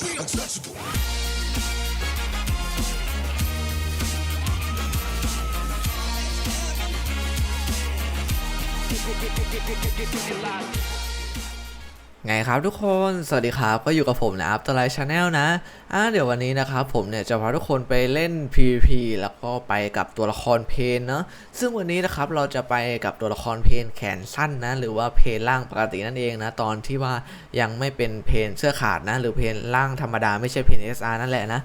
be untouchable. Get, get, get, get, get, get, get, get, get, get, get, get, get, get, ไงครับทุกคน สวัสดีครับ ก็อยู่กับผมนะอัพตไลชาแนลนะ อะเดี๋ยววันนี้นะครับผมเนี่ยจะพาทุกคนไปเล่น PVP แล้วก็ไปกับตัวละครเพนเนาะ ซึ่งวันนี้นะครับเราจะไปกับตัวละครเพนแขนสั้นนะ หรือว่าเพนล่างปกตินั่นเองนะ ตอนที่ว่ายังไม่เป็นเพนเสื้อขาดนะ หรือเพนล่างธรรมดาไม่ใช่เพน SR นั่นแหละนะ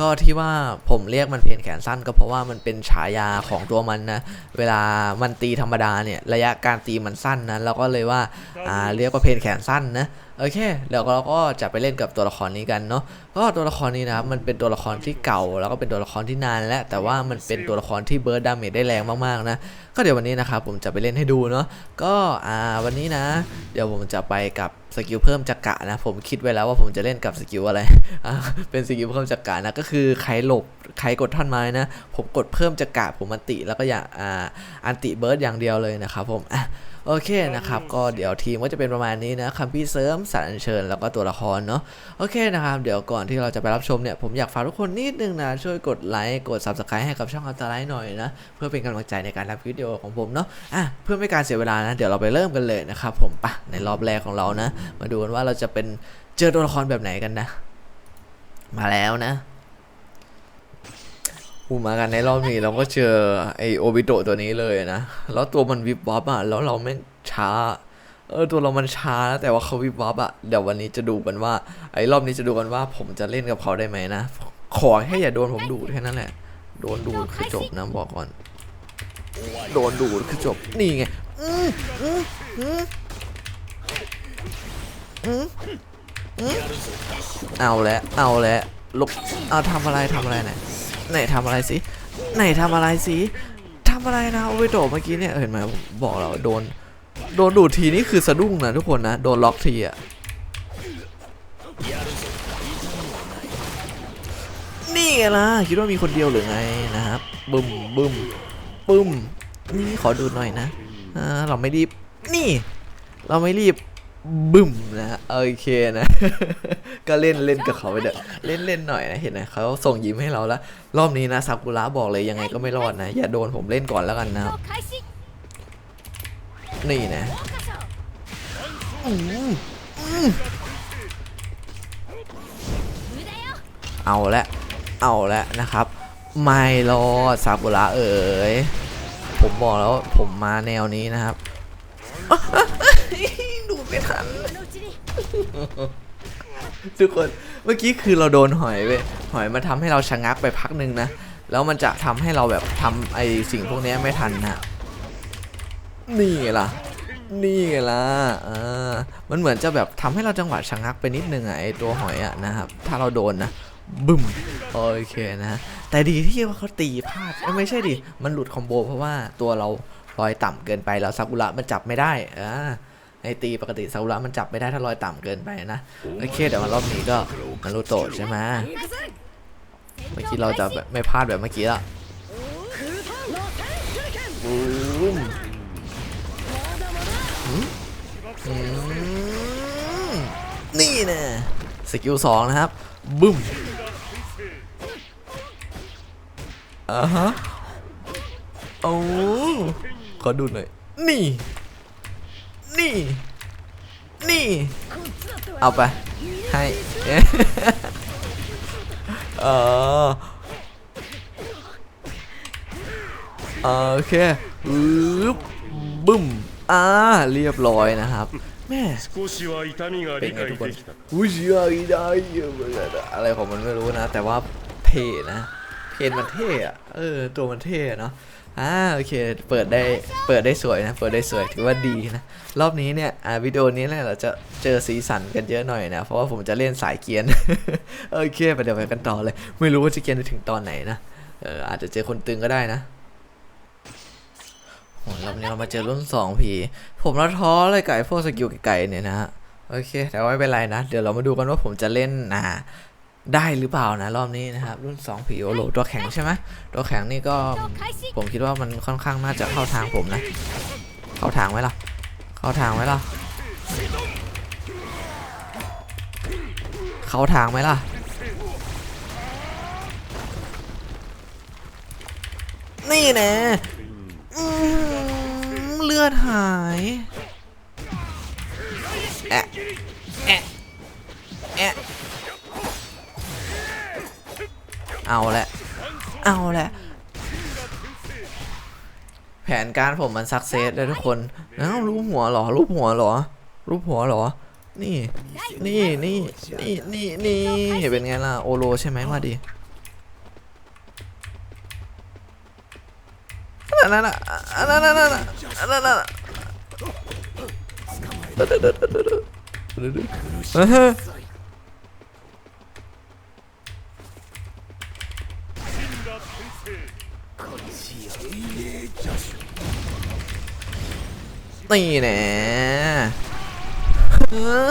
ก็ที่ว่าผมเรียกมันเพนแขนสั้น ก็เพราะว่ามันเป็นฉายาของตัวมันนะ เวลามันตีธรรมดาเนี่ยระยะการตีมันสั้นนะ เราก็เลยว่า อ่าเรียกว่าเพนแขนสั้นนะโอเคเดี๋ยวเราก็จะไปเล่นกับตัวละครนี้กันเนาะก็ตัวละครนี้นะครับมันเป็นตัวละครที่เก่า แล้วก็เป็นตัวละครที่นานแล้วแต่ว่ามันเป็นตัวละครที่เบิร์ดดาเมจได้แรงมากๆนะก็เดี๋ยววันนี้นะครับผมจะไปเล่นให้ดูเนาะก็อ่าวันนี้นะ เดี๋ยวผมจะไปกับสกิลเพิ่มจักระนะผมคิดไว้แล้วว่าผมจะเล่นกับสกิลอะไรอ่าเป็นสกิลเพิ่มจักระนะก็คือใครหลบใครกดท่อนไม้นะ ผมกดเพิ่มจักระผมอันติแล้วก็อยากอ่าอันติเบิร์ดอย่างเดียวเลยนะครับผมอะ โอเคนะครับก็เดี๋ยวทีมก็จะเป็นประมาณนี้นะคัมพี่เสริมสารอัญเชิญแล้วก็ตัวละครเนาะโอเคนะครับเดี๋ยวก่อนที่เราจะไปรับชมเนี่ยผมอยากฝากทุกคนนิดนึงนะช่วยกดไลค์กด subscribe ให้กับช่องอัลตไลท์หน่อยนะเพื่อเป็นกำลังใจในการทำวิดีโอของผมเนาะอะเพื่อไม่การเสียเวลานะเดี๋ยวเราไปเริ่มกันเลยนะครับผมปะในรอบแรกของเรานะ มาดูกันว่าเราจะเป็นเจอตัวละครแบบไหนกันนะ มาแล้วนะ อูมากันในรอบนี้เราก็เจอไอโอบิโตตัวนี้เลยนะ แล้วตัวมันวิบวับอะ แล้วเราแม่ช้า เออตัวเรามันช้านะแต่ว่าเขาวิบวับอะ เดี๋ยววันนี้จะดูกันว่า ไอ้รอบนี้จะดูกันว่า ผมจะเล่นกับเขาได้ไหมนะ ขอแค่อย่าโดนผมดูดแค่นั้นแหละ โดนดูดคือจบนะบอกก่อน โดนดูดคือจบ นี่ไงอืมอืมอืมอือเอาแล้วเอาแล้วลุกเอาทำอะไรทำอะไรไหน ไหนทำอะไรสิไหนทำอะไรสิทำอะไรนะโอเวโดเมื่อกี้เนี่ยเห็นไหมบอกแล้วโดนโดนดูดทีนี่คือสะดุ้งนะทุกคนนะโดนล็อกทีอะนี่ไงล่ะคิดว่ามีคนเดียวหรือไงนะครับบึมบึมปึ้มนี่ขอดูหน่อยนะเราไม่รีบนี่ เราไม่รีบ บึ้มนะโอเคนะ ก็เล่นเล่นกับเขาไปเด้อเล่นเล่นหน่อยนะเห็นไหมเขาส่งยิ้มให้เราแล้วรอบนี้นะซากุระบอกเลยยังไงก็ไม่รอดนะ อย่าโดนผมเล่นก่อนแล้วกันนะนี่นะเอาละเอาละนะครับ ไม่รอดซากุระเอ๋ยผมบอกแล้วผมมาแนวนี้นะครับ ไม่ทัน ทุกคนเมื่อกี้คือเราโดนหอยไปหอยมาทำให้เราชะงักไปพักหนึ่งนะ แล้วมันจะทำให้เราแบบทำไอสิ่งพวกนี้ไม่ทันนะนี่ล่ะ นี่ล่ะเออมันเหมือนจะแบบทำให้เราจังหวะชะงักไปนิดนึงอะไอตัวหอยอะนะครับ ถ้าเราโดนนะบึ้มโอเคนะแต่ดีที่ว่าเขาตีพลาดไม่ใช่ดิมันหลุดคอมโบเพราะว่าตัวเราลอยต่ำเกินไปแล้วซากุระมันจับไม่ได้อ่า ไอตีปกติซากุระมันจับไม่ได้ถ้าลอยต่ำเกินไปนะโอเคเดี๋ยวมารอบนี้ก็นารูโตะใช่ไหมเมื่อกี้เราจะแบบไม่พลาดแบบเมื่อกี้ละบูมหืมอืมนี่นะสกิลสองนะครับบึ้มอ่าฮะโอ้ขอดูหน่อย นี่ นี่ นี่ เอาไป ให้ เออโอเคปึ๊บบึ้ม อ่า เรียบร้อยนะครับ แม่เป็นไงทุกคนอุ้ยเยอะได้เยอะอะไรของมันไม่รู้นะ แต่ว่าเท่นะ เพนมันเท่อะเออ ตัวมันเท่เนาะ อ่าโอเค เปิดได้เปิดได้สวยนะ เปิดได้สวยถือว่าดีนะ รอบนี้เนี่ยอ่าวิดีโอนี้เนี่ยเราจะเจอสีสันกันเยอะหน่อยนะ เพราะว่าผมจะเล่นสายเกียร์โอเคไปเดี๋ยวไปกันต่อเลย ไม่รู้ว่าจะเกียร์ไปถึงตอนไหนนะ เอออาจจะเจอคนตึงก็ได้นะโอ้ยรอบนี้เรามาเจอรุ่นสองผีผมละท้อเลยไอ้พวกสกิลไก่เนี่ยนะฮะโอเค แต่ว่าไม่เป็นไรนะ เดี๋ยวเรามาดูกันว่าผมจะเล่นอ่า ได้หรือเปล่านะรอบนี้นะครับ รุ่น2ผีโอโลตัวแข็งใช่ไหมตัวแข็งนี่ก็ผมคิดว่ามันค่อนข้างน่าจะเข้าทางผมนะ เข้าทางไหมล่ะเข้าทางไหมล่ะเข้าทางไหมล่ะนี่แน่เลือดหายแอะแอะแอะ เอาละ เอาละ แผนการผมมันสักเซสเลยทุกคนเอ้ารูปหัวหรอ รูปหัวหรอ รูปหัวหรอ นี่ นี่นี่นี่นี่นี่เป็นไงล่ะ โอโลใช่ไหมมาดินั่นน่ะนั่นน่ะนั่นน่ะนั่นน่ะอ่าฮะ นี่แน่เออ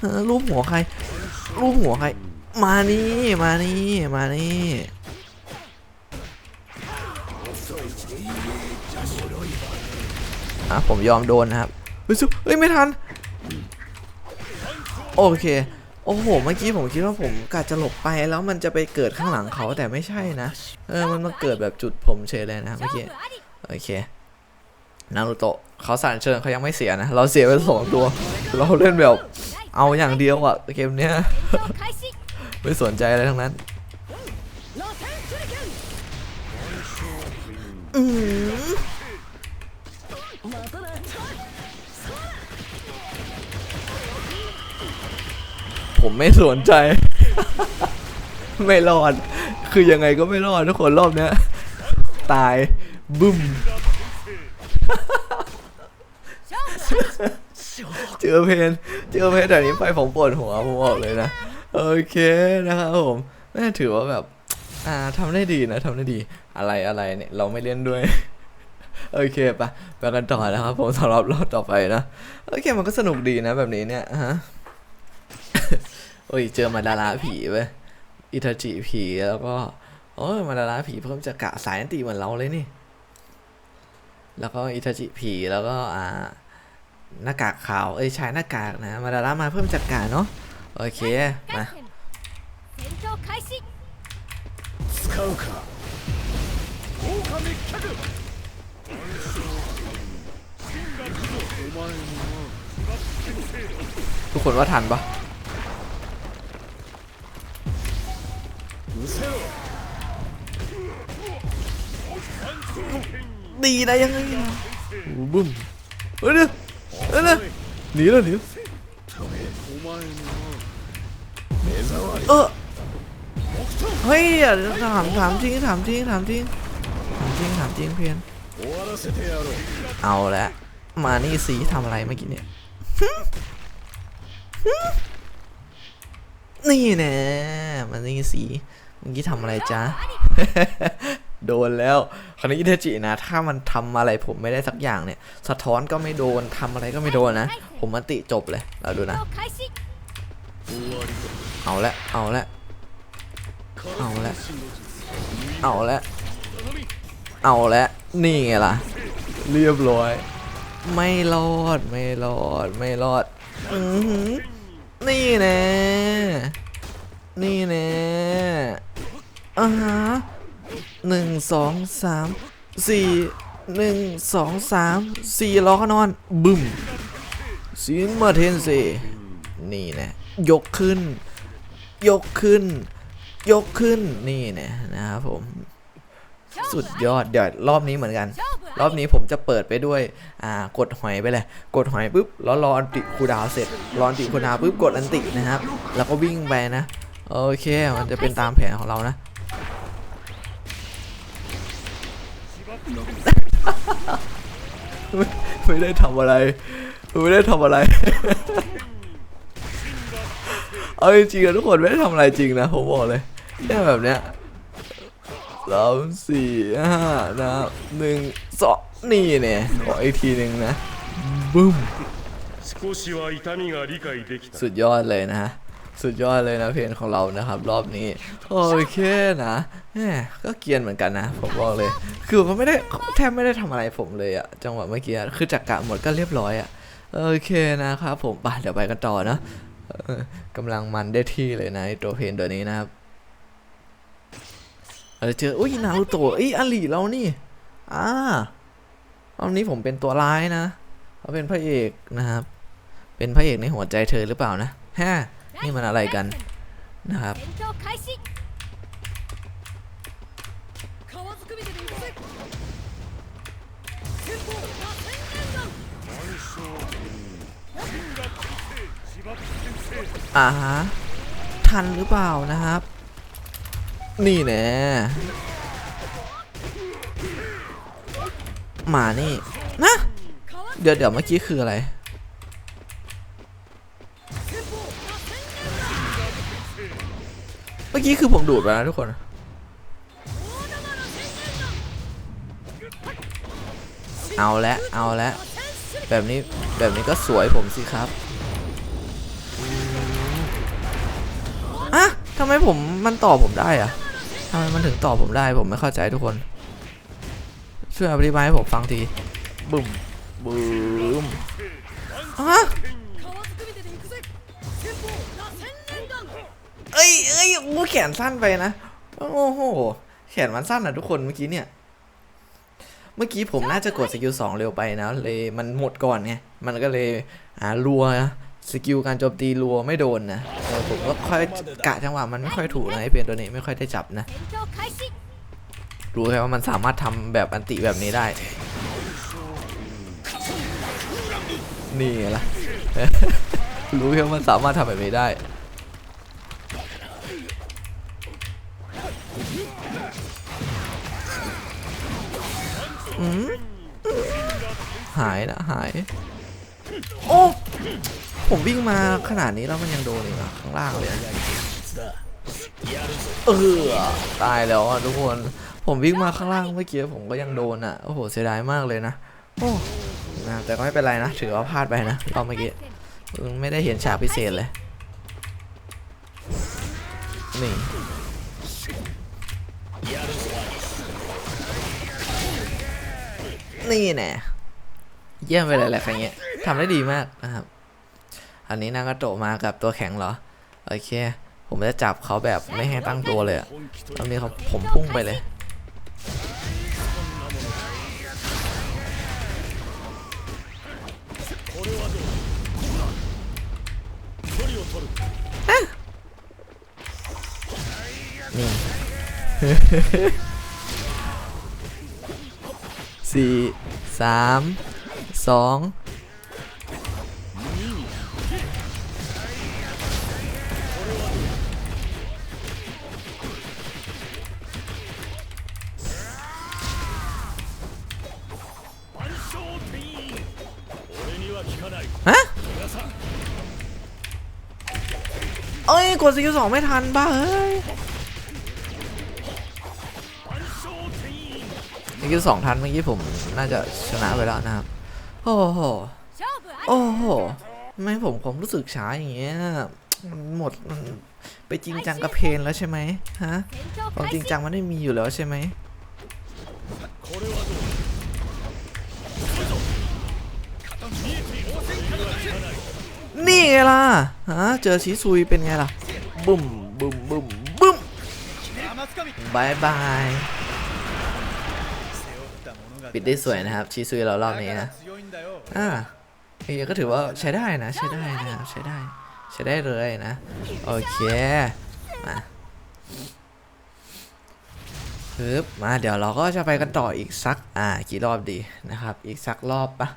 เออรูปหัวใคร รูปหัวใคร มานี่ มานี่ มานี่อะผมยอมโดนนะครับเฮ้ยซุเฮ้ย ไม่ทัน โอเค โอ้โห เมื่อกี้ผมคิดว่าผมกะจะหลบไปแล้วมันจะไปเกิดข้างหลังเขาแต่ไม่ใช่นะ เออ มันมาเกิดแบบจุดผมเฉยเลยนะเมื่อกี้ โอเค นารูโตะเขาสั่นเชิญเขายังไม่เสียนะ เราเสียไปสองตัว เราเล่นแบบเอาอย่างเดียวอะเกมเนี้ยไม่สนใจอะไรทั้งนั้นผมไม่สนใจ ไม่รอด คือยังไงก็ไม่รอดทุกคนรอบเนี้ย ตายบึ้ม เจอเพนเจอเพนแต่นี้ไปผมปวดหัวผมบอกเลยนะ โอเคนะครับผมแม่ถือว่าแบบ อ่าทำได้ดีนะทำได้ดีอะไรอะไรเนี่ยเราไม่เล่นด้วยโอเคปะไปกันต่อนะครับผมสำหรับรอบต่อไปนะโอเคมันก็สนุกดีนะแบบนี้เนี่ยฮะโอ้ยเจอมาดาราผีเว้ยอิทาจิผีแล้วก็โอ้ยมาดาราผีเพิ่มจะกะสายอันตีเหมือนเราเลยนี่ แล้วก็อิทาจิผีแล้วก็อ่าหน้ากากขาว เอ้ยชายหน้ากากนะมาดารามาเพิ่มจัดการเนาะโอเคมาทุกคนว่าทันปะう ดีนะยังไงบึ้มเฮ้ยเน่ยเฮ้ยน่ยหนีเลยหนีเออเฮ้ยถามถามจริงถามจริงถามจริงถามจริงถามจริงเพียนเอาละมานี่สีทำอะไรเมื่อกี้เนี่ยนี่นะมานี่สีเมื่อกี้ทำอะไรจ้า โดนแล้วคราวนี้อิตทจินะ ถ้ามันทำอะไรผมไม่ได้สักอย่างเนี่ย สะท้อนก็ไม่โดนทำอะไรก็ไม่โดนนะ ผมมันติจบเลย เราดูนะ เอาละ เอาละ เอาละ เอาละ เอาละ นี่ไงล่ะ เรียบร้อย ไม่รอด ไม่รอด ไม่รอด อืนี่แน่นี่แน่อ่าฮะ หนึ่งสองสามสี่หนึ่งสองสามสี่ล้อขนอน บึ้มซินมาเทนเซนี่น่ยกขึ้น ยกขึ้น ยกขึ้นนี่น่นะครับผม สุดยอดเดี๋ยวรอบนี้เหมือนกัน รอบนี้ผมจะเปิดไปด้วยอ่ากดหอยไปเลย กดหอยปุ๊บแล้วรออันติคูดาวเสร็จรออันติคูดาวปุ๊บกดอันตินะครับ แล้วก็วิ่งไปนะ โอเค มันจะเป็นตามแผนของเรานะ ไม่ได้ทำอะไร ไม่ได้ทำอะไร เอาจริงๆนทุกคนไม่ได้ทำอะไรจริงนะผมบอกเลยแค่แบบเนี้ยสามสี่ห้านะหนึ่งสองนี่เนี่ยขออีกทีหนึ่งนะบึ้มสุดยอดเลยนะฮะ สุดยอดเลยนะเพลงของเรานะครับ รอบนี้ โอเคนะแหมก็เกียนเหมือนกันนะ ผมบอกเลย คือเขาไม่ได้แทบไม่ได้ทำอะไรผมเลยอะจังหวะเมื่อกี้คือจักกะหมดก็เรียบร้อยอะโอเคนะครับผมไปเดี๋ยวไปกันต่อนะกำลังมันได้ที่เลยนะตัวเพนตัวนี้นะครับเราจะเจออุ้ยนารูโตะอ้ยอลีเรานี่อ่ารอบนี้ผมเป็นตัวร้ายนะเขาเป็นพระเอกนะครับ เป็นพระเอกในหัวใจเธอหรือเปล่านะฮะ นี่มันอะไรกันนะครับอ่าฮะทันหรือเปล่านะครับ นี่แน่หมานี่นะ เดี๋ยวเดี๋ยวเมื่อกี้คืออะไร มื่อกี้คือผมดูดไปแล้วทุกคน เอาละเอาละแบบนี้แบบนี้ก็สวยผมสิครับอะทำไมผมมันตอบผมได้อะทำไมมันถึงตอบผมได้ผมไม่เข้าใจทุกคน ช่วยอธิบายให้ผมฟังทีบึ้มบึ้มอะ แขนสั้นไปนะ โอ้โห แขนมันสั้นอะทุกคนเมื่อกี้เนี่ย เมื่อกี้ผมน่าจะกดสกิลสองเร็วไปนะ เลยมันหมดก่อนไง มันก็เลยอ่ารัวสกิลการโจมตีรัวไม่โดนนะผมก็ค่อยกะจังหวะมันไม่ค่อยถูกนะไอเพลิยนตัวนี้ไม่ค่อยได้จับนะ รู้แค่ว่ามันสามารถทำแบบอันติแบบนี้ได้ นี่ละรู้แค่ว่ามันสามารถทำแบบนี้ได้ หายนะหาย โอ้ ผมวิ่งมาขนาดนี้แล้วมันยังโดนอีกเหรอข้างล่างเลยเออตายแล้วอะทุกคน ผมวิ่งมาข้างล่างเมื่อกี้ผมก็ยังโดนอะ โอ้โห เสียดายมากเลยนะ โอ้นะแต่ก็ไม่เป็นไรนะ ถือว่าพลาดไปนะรอบเมื่อกี้ไม่ได้เห็นฉากพิเศษเลย นี่ นี่แน่เยี่ยมไปเลยแหละครั้งเนี้ยทำได้ดีมากนะครับ อันนี้นางกระโตะมากับตัวแข็งเหรอ โอเค ผมจะจับเขาแบบไม่ให้ตั้งตัวเลยตอนนี้เขาผมพุ่งไปเลย นี่ สี่สามสองฮะเอ้ย กดสกิลสองไม่ทันบ้าเฮ้ย กิลสองทันเมื่อกี้ผมน่าจะชนะไปแล้วนะครับ โอ้โห โอ้โหไม่ผมผมรู้สึกช้าอย่างเงี้ยมันหมดมันไปจริงจังกับเพนแล้วใช่ไหมฮะความจริงจังมันไม่มีอยู่แล้วใช่ไหมนี่ไงล่ะฮะเจอชิซุยเป็นไงล่ะบุ้มบุ้มบุ้มบุ้มบายบาย ปิดได้สวยนะครับชิซุยเรารอบนี้นะอ่าเอ้ยก็ถือว่าใช้ได้นะใช้ได้นะครับใช้ได้ ใช้ได้เลยนะ โอเค มาปึ๊บมาเดี๋ยวเราก็จะไปกันต่ออีกสักอ่ากี่รอบดีนะครับ อีกสักรอบปะ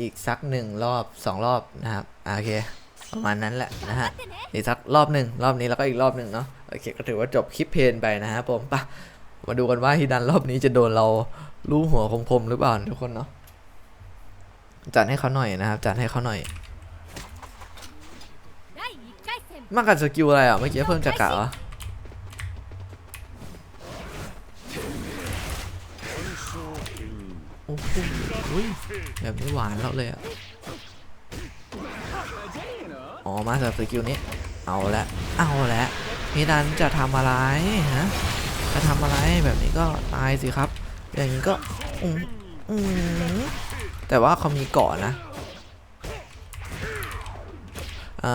อีกสักหนึ่งรอบสองรอบนะครับโอเคประมาณนั้นแหละนะฮะอีกสักรอบหนึ่งรอบนี้แล้วก็อีกรอบหนึ่งเนาะโอเคก็ถือว่าจบคลิปเพลนไปนะครับผมปะ มาดูกันว่าฮิดันรอบนี้จะโดนเราลูกหัวคมคมหรือเปล่าทุกคนเนาะจัดให้เขาหน่อยนะครับ จัดให้เขาหน่อยมากกันสกิลอะไรอะเมื่อกี้เพิ่มจากกะวะโอ้โหแบบไม่หวานแล้วเลยอะอ๋อมากับสกิลนี้ เอาละเอาละพี่ดันจะทำอะไรฮะ จะทำอะไรแบบนี้ก็ตายสิครับ อย่างนี้ก็อืมอืมแต่ว่าเขามีเกาะนะ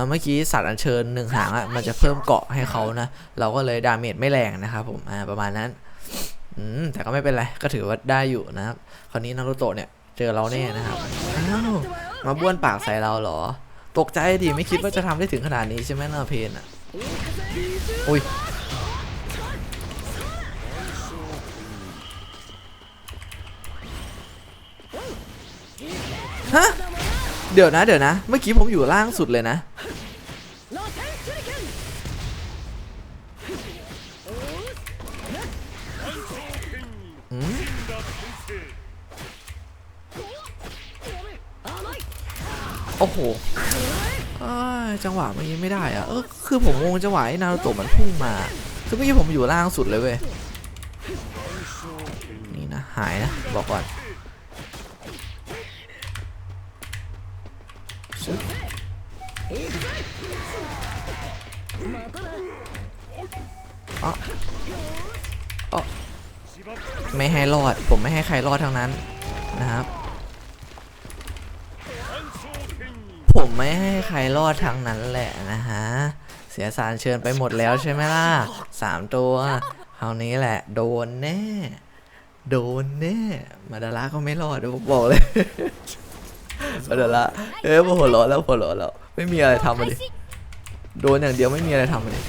เมื่อกี้สัตว์อัญเชิญหนึ่งหางอะมันจะเพิ่มเกาะให้เขานะ เราก็เลยดาเมจไม่แรงนะครับผมอ่าประมาณนั้นอืมแต่ก็ไม่เป็นไร ก็ถือว่าได้อยู่นะครับ คราวนี้นารูโตะเนี่ยเจอเราแน่นะครับอ้าวมาบ้วนปากใส่เราเหรอ ตกใจดิไม่คิดว่าจะทำได้ถึงขนาดนี้ใช่ไหมนาเพนอะอุ้ย ฮะ เดี๋ยวนะเดี๋ยวนะ เมื่อกี้ผมอยู่ล่างสุดเลยนะ โอ้โหจังหวะเมื่อกี้ไม่ได้อะเออคือผมงงจังหวะไอ้นารูโตะมันพุ่งมาคือเมื่อกี้ผมอยู่ล่างสุดเลยเว้ย นี่นะ หายนะ บอกก่อน อ๋ออ๋อไม่ให้รอด ผมไม่ให้ใครรอดทั้งนั้นนะครับ ผมไม่ให้ใครรอดทั้งนั้นแหละนะฮะ เสียสารเชิญไปหมดแล้วใช่ไหมล่ะสามตัวคราวนี้แหละ โดนแน่ โดนแน่ มาดาระก็ไม่รอดเดี๋ยวผมบอกเลย มาดาระเอ้ยผมหัวเร้อนแล้วหัวเร้อนแล้ว ไม่มีอะไรทำมาดิโดนอย่างเดียวไม่มีอะไรทำมาดิ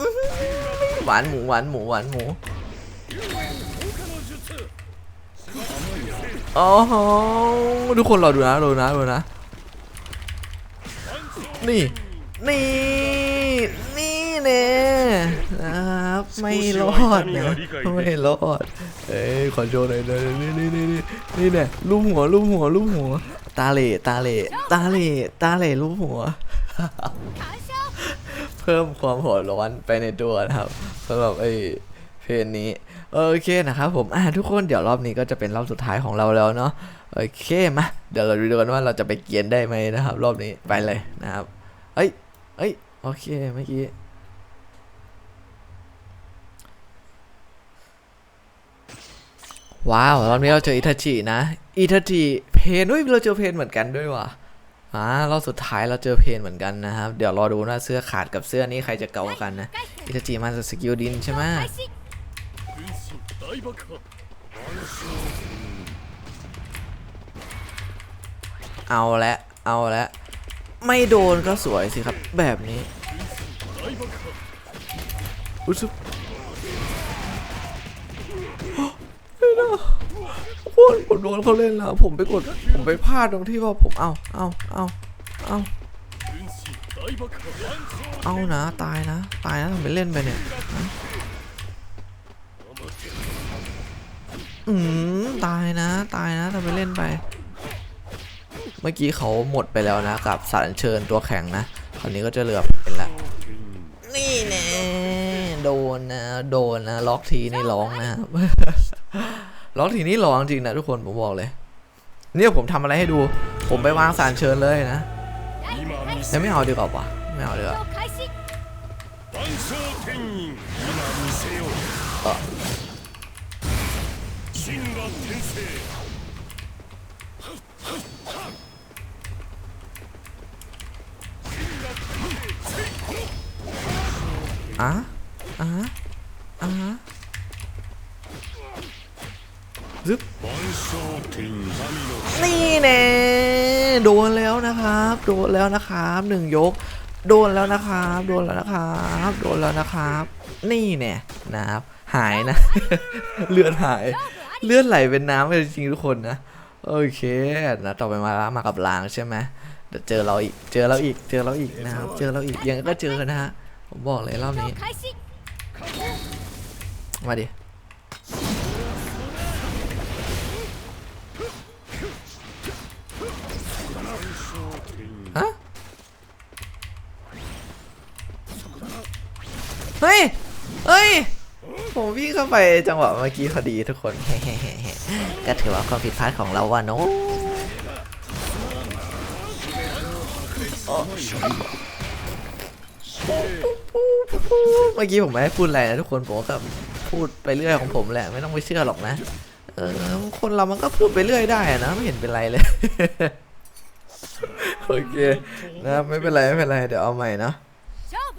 อื้อหือ หวานหมูหวานหมูหวานหมูอ๋อทุกคนรอดูนะรอดูนะรอดูนะ นี่ นี่ นี่เนี่ยนะครับไม่รอดนะไม่รอด เอ้ยขอโชว์หน่อยเลยนี่นี่นี่นี่นี่เนี่ยลูบหัวลูบหัวลูบหัว ตาเหล่ตาเหล่ตาเหล่ตาเหล่ลูบหัว เพิ่มความหัวร้อนไปในตัวนะครับสำหรับไอ้เพลงนี้โอเคนะครับผมอ่าทุกคนเดี๋ยวรอบนี้ก็จะเป็นรอบสุดท้ายของเราแล้วเนาะโอเคมาเดี๋ยวเราดูกันว่าเราจะไปเกียนได้ไหมนะครับ รอบนี้ไปเลยนะครับเอ้ยเอ้ยโอเคเมื่อกี้ว้าวรอบนี้เราเจออิทาจินะอิทาจิเพนอุ้ยเราเจอเพนเหมือนกันด้วยว่ะ อ่ารอบสุดท้ายเราเจอเพนเหมือนกันนะครับ เดี๋ยวรอดูว่าเสื้อขาดกับเสื้อนี้ใครจะเก่ากันนะอิตาจิมาสกิลดินใช่ไหมเอาละเอาละไม่โดนก็สวยสิครับ แบบนี้อุ้ย นะพวกผโดนเขาเล่นแล้ว ผมไปกด ผมไปพลาดตรงที่ว่าผมเอาเอาเอาเอาเอานะ ตายนะ ตายนะทำไปเล่นไปเนี่ยอืมตายนะ ตายนะทำไปเล่นไป เมื่อกี้เขาหมดไปแล้วนะ กับสารเชิญตัวแข็งนะคราวนี้ก็จะเหลือเป็นละนี่แน่โดนนะ โดนนะ ล็อกทีในร้องนะ ล้วทีนี้หลอนจริงนะทุกคนผมบอกเลยเนี่ยผมทำอะไรให้ดู ผมไปวางสารเชิญเลยนะแต่ไม่เอาดีกว่าวะไม่เอาดีกว่าอะอะอะ ซึบนี่แน่โดนแล้วนะครับ โดนแล้วนะครับหนึ่งยก โดนแล้วนะครับ โดนแล้วนะครับ โดนแล้วนะครับ นี่แน่นะครับ หายนะ เลือดหาย เลือดไหลเป็นน้ำเลยจริงทุกคนนะโอเคนะต่อไปมามากับลางใช่ไหมเดี๋ยวเจอเราอีก เจอเราอีก เจอเราอีกนะครับ เจอเราอีกยังก็เจอนะฮะผมบอกเลยรอบนี้ มาดิ เฮ้ย เฮ้ย ผมวิ่งเข้าไปจังหวะเมื่อกี้พอดีทุกคนก็ถือว่าความผิดพลาดของเราว่ะเนาะเมื่อกี้ผมไม่ได้พูดอะไรนะทุกคนผมก็พูดไปเรื่อยของผมแหละไม่ต้องไปเชื่อหรอกนะ เออคนเรามันก็พูดไปเรื่อยได้อะนะไม่เห็นเป็นไรเลยโอเคนะไม่เป็นไรไม่เป็นไรเดี๋ยวเอาใหม่เนาะ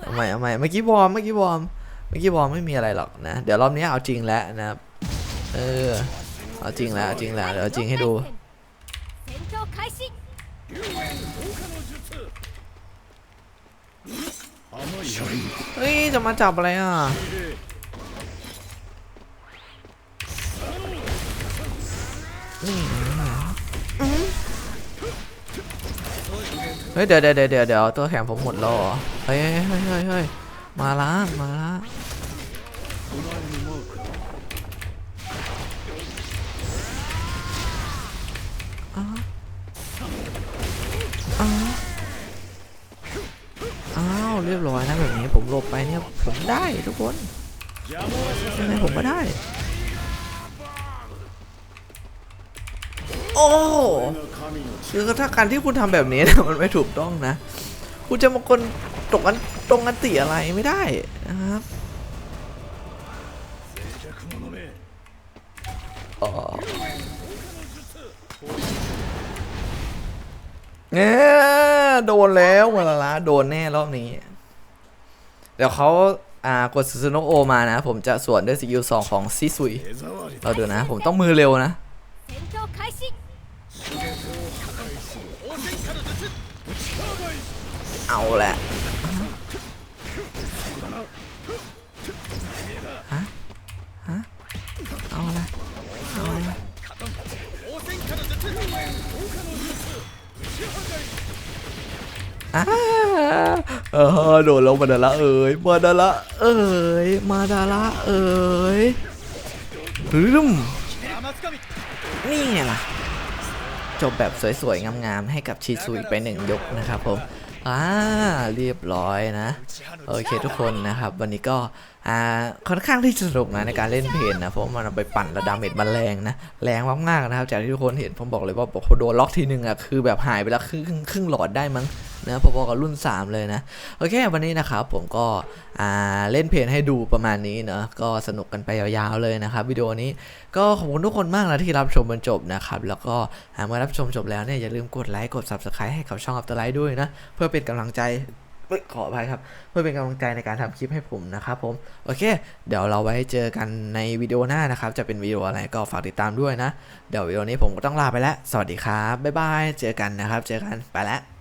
เอาใหม่เอาใหม่เมื่อกี้วอร์มเมื่อกี้วอร์มเมื่อกี้วอร์มไม่มีอะไรหรอกนะ เดี๋ยวรอบนี้เอาจริงแล้วนะครับเออเอาจริงแล้วเอาจริงแล้วเดี๋ยวอาจริงให้ดูเฮ้ยจะมาจับอะไรอะนี่ เฮ้ยเดี๋ยวเดี๋ยวเดี๋ยวเดี๋ยวตัวแข็งผมหมดแล้วเฮ้ยเฮ้ยเฮ้ยเฮ้ยมาละมาละอ้าวเรียบร้อยนะแบบนี้ผมหลบไปเนี่ยผมได้ทุกคนทำไมผมก็ได้ โอ้ คือถ้าการที่คุณทำแบบนี้นะมันไม่ถูกต้องนะ คุณจะมาคนตรกอันตรงอันตีอะไรไม่ได้นะครับเนี่ยโดนแล้วมาลละโดนแน่รอบนี้ เดี๋ยวเขาอ่ากดซูซูโนโอมานะ ผมจะสวนด้วยสกิลสองของซิซุยเราดูนะ ผมต้องมือเร็วนะ เอาแหละฮะฮะเอาละเอาละอ่าเออโดนลงมาดาละเอ๋ยมาดาละเอ๋ยมาดาละเอ๋ยรึมนี่ไงล่ะ จบแบบสวยๆงามๆให้กับชิซุยไปหนึ่งยกนะครับผม อ่าเรียบร้อยนะ โอเคทุกคนนะครับ วันนี้ก็อ่าค่อนข้างที่สนุกนะในการเล่นเพลนนะเพราะมันไปปั่นระดาเมจมันแรงนะแรงมากๆนะครับ จากที่ทุกคนเห็นผมบอกเลยว่าพอกโดนล็อกทีนึงอะคือแบบหายไปแล้วครึ่งครึ่งหลอดได้มั้งนะพอๆกับรุ่น 3 เลยนะ โอเค วันนี้นะครับผมก็อ่าเล่นเพลนให้ดูประมาณนี้เนาะก็สนุกกันไปยาวๆเลยนะครับ วิดีโอนี้ก็ขอบคุณทุกคนมากนะที่รับชมจนจบนะครับ แล้วก็เมื่อรับชมจบแล้วเนี่ยอย่าลืมกดไลค์กด subscribe ให้กับช่องอัปเตอร์ไลท์ด้วยนะเพื่อเป็นกำลังใจเอ้ยขออภัยครับ เพื่อเป็นกำลังใจในการทำคลิปให้ผมนะครับผม โอเค เดี๋ยวเราไว้เจอกันในวิดีโอหน้านะครับ จะเป็นวิดีโออะไรก็ฝากติดตามด้วยนะ เดี๋ยววิดีโอนี้ผมก็ต้องลาไปแล้ว สวัสดีครับ บ๊ายบาย เจอกันนะครับ เจอกัน ไปแล้ว